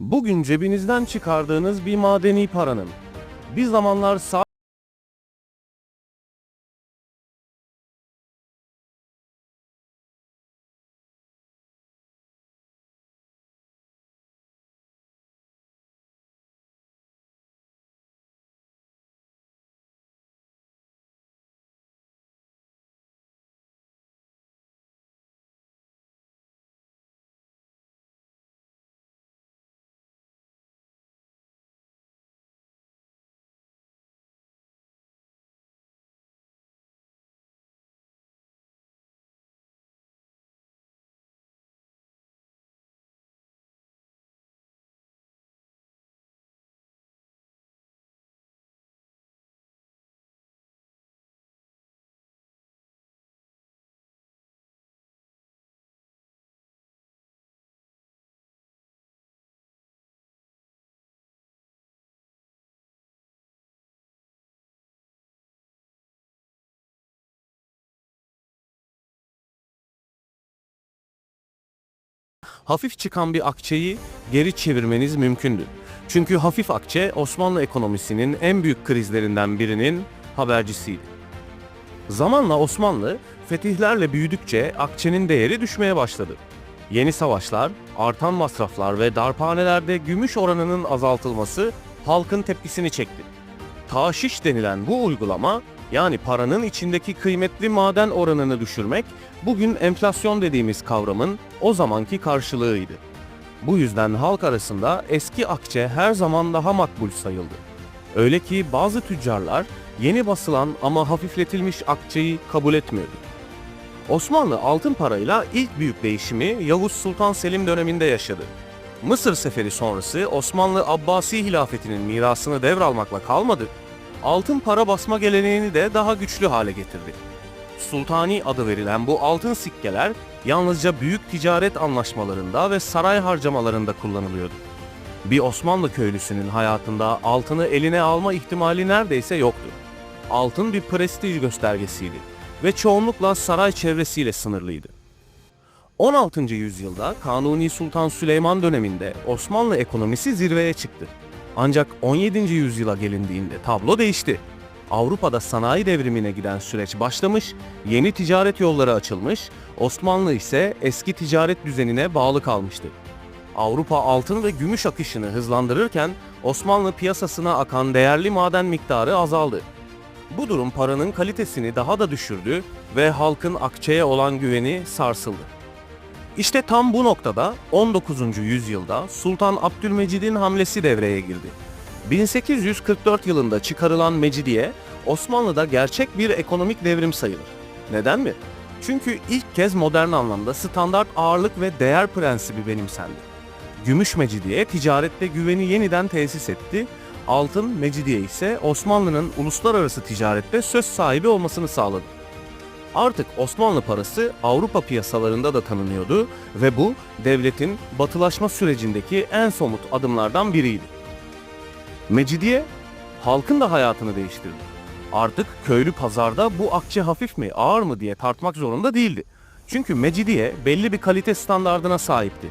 Bugün cebinizden çıkardığınız bir madeni paranın. Bir zamanlar sağ hafif çıkan bir akçeyi geri çevirmeniz mümkündü. Çünkü hafif akçe Osmanlı ekonomisinin en büyük krizlerinden birinin habercisiydi. Zamanla Osmanlı fetihlerle büyüdükçe akçenin değeri düşmeye başladı. Yeni savaşlar, artan masraflar ve darphanelerde gümüş oranının azaltılması halkın tepkisini çekti. Taşiş denilen bu uygulama yani paranın içindeki kıymetli maden oranını düşürmek bugün enflasyon dediğimiz kavramın o zamanki karşılığıydı. Bu yüzden halk arasında eski akçe her zaman daha makbul sayıldı. Öyle ki bazı tüccarlar yeni basılan ama hafifletilmiş akçeyi kabul etmiyordu. Osmanlı altın parayla ilk büyük değişimi Yavuz Sultan Selim döneminde yaşadı. Mısır seferi sonrası Osmanlı Abbasi hilafetinin mirasını devralmakla kalmadı, altın para basma geleneğini de daha güçlü hale getirdi. Sultani adı verilen bu altın sikkeler yalnızca büyük ticaret anlaşmalarında ve saray harcamalarında kullanılıyordu. Bir Osmanlı köylüsünün hayatında altını eline alma ihtimali neredeyse yoktu. Altın bir prestij göstergesiydi ve çoğunlukla saray çevresiyle sınırlıydı. 16. yüzyılda Kanuni Sultan Süleyman döneminde Osmanlı ekonomisi zirveye çıktı. Ancak 17. yüzyıla gelindiğinde tablo değişti. Avrupa'da sanayi devrimine giden süreç başlamış, yeni ticaret yolları açılmış, Osmanlı ise eski ticaret düzenine bağlı kalmıştı. Avrupa altın ve gümüş akışını hızlandırırken Osmanlı piyasasına akan değerli maden miktarı azaldı. Bu durum paranın kalitesini daha da düşürdü ve halkın akçeye olan güveni sarsıldı. İşte tam bu noktada 19. yüzyılda Sultan Abdülmecid'in hamlesi devreye girdi. 1844 yılında çıkarılan Mecidiye, Osmanlı'da gerçek bir ekonomik devrim sayılır. Neden mi? Çünkü ilk kez modern anlamda standart ağırlık ve değer prensibi benimsendi. Gümüş Mecidiye ticarette güveni yeniden tesis etti, altın Mecidiye ise Osmanlı'nın uluslararası ticarette söz sahibi olmasını sağladı. Artık Osmanlı parası Avrupa piyasalarında da tanınıyordu ve bu devletin batılaşma sürecindeki en somut adımlardan biriydi. Mecidiye halkın da hayatını değiştirdi. Artık köylü pazarda bu akçe hafif mi ağır mı diye tartmak zorunda değildi. Çünkü Mecidiye belli bir kalite standardına sahipti.